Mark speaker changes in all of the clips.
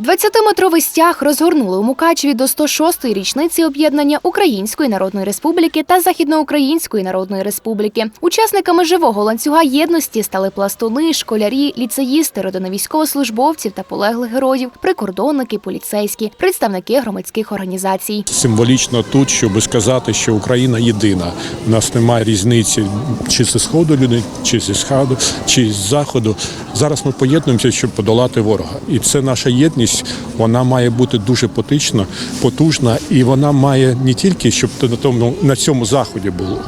Speaker 1: 20-метровий стяг розгорнули у Мукачеві до 106-ї річниці об'єднання Української Народної Республіки та Західноукраїнської Народної Республіки. Учасниками живого ланцюга єдності стали пластуни, школярі, ліцеїсти, родини військовослужбовців та полеглих героїв, прикордонники, поліцейські, представники громадських організацій.
Speaker 2: Символічно тут, щоб сказати, що Україна єдина. У нас немає різниці чи зі сходу люди, чи зі сходу, чи з заходу. Зараз ми поєднуємося, щоб подолати ворога. І це наша єдність. Вона має бути дуже потична, потужна, і вона має не тільки щоб на тому на цьому заході було.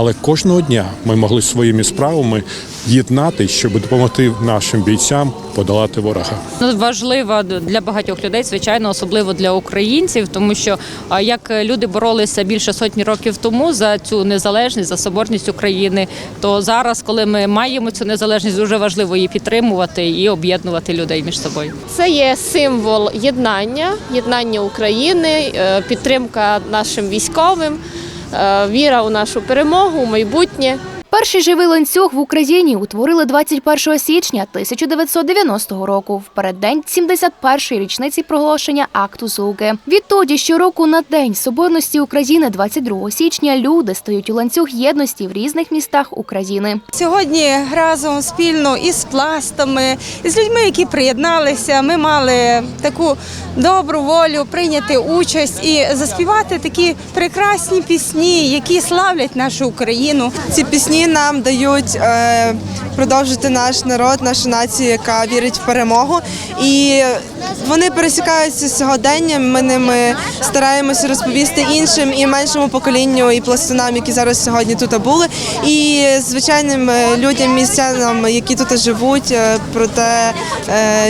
Speaker 2: Але кожного дня ми могли своїми справами єднати, щоб допомогти нашим бійцям подолати ворога.
Speaker 3: Ну, важлива для багатьох людей, звичайно, особливо для українців, тому що як люди боролися більше сотні років тому за цю незалежність, за соборність України, то зараз, коли ми маємо цю незалежність, дуже важливо її підтримувати і об'єднувати людей між собою.
Speaker 4: Це є символ єднання, єднання України, е, підтримка нашим військовим, віра у нашу перемогу, у майбутнє.
Speaker 1: Перший живий ланцюг в Україні утворили 21 січня 1990 року, в переддень 71-ї річниці проголошення акту Зуги. Відтоді щороку на День Соборності України, 22 січня, люди стають у ланцюг єдності в різних містах України.
Speaker 5: Сьогодні разом спільно із пластами, і з людьми, які приєдналися, ми мали таку добру волю прийняти участь і заспівати такі прекрасні пісні, які славлять нашу Україну.
Speaker 6: Ці пісні нам дають е, продовжити наш народ, нашу націю, яка вірить в перемогу. І вони пересікаються з сьогоденням. Ми ними стараємося розповісти іншим і меншому поколінню, і пластунам, які зараз сьогодні тут були, і звичайним е, людям, містянам, які тут живуть, е, про те,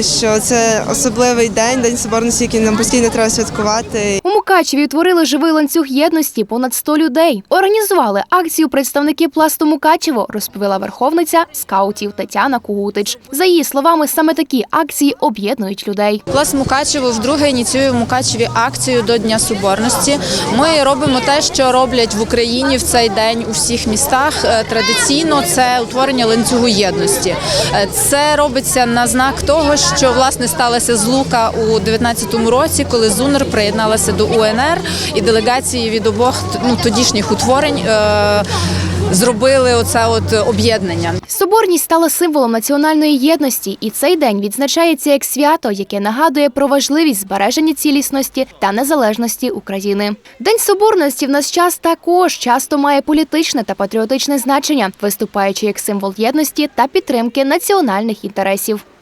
Speaker 6: що це особливий день, день соборності, який нам постійно треба святкувати.
Speaker 1: У Мукачеві утворили живий ланцюг єдності понад 100 людей. Організували акцію представники пласту Мукачево, розповіла верховниця скаутів Тетяна Кугутич. За її словами, саме такі акції об'єднують людей.
Speaker 7: Пласт Мукачево вдруге ініціює в Мукачеві акцію до Дня Соборності. Ми робимо те, що роблять в Україні в цей день у всіх містах. Е, Традиційно це утворення ланцюгу єдності. Е, Це робиться на знак того, що власне сталася злука у 19-му році, коли ЗУНР приєдналася до УНР, і делегації від обох ну, тодішніх утворень е, зробили оце от об'єднання.
Speaker 1: Соборність стала символом національної єдності, і цей день відзначається як свято, яке нагадує про важливість збереження цілісності та незалежності України. День соборності в наш час також часто має політичне та патріотичне значення, виступаючи як символ єдності та підтримки національних інтересів.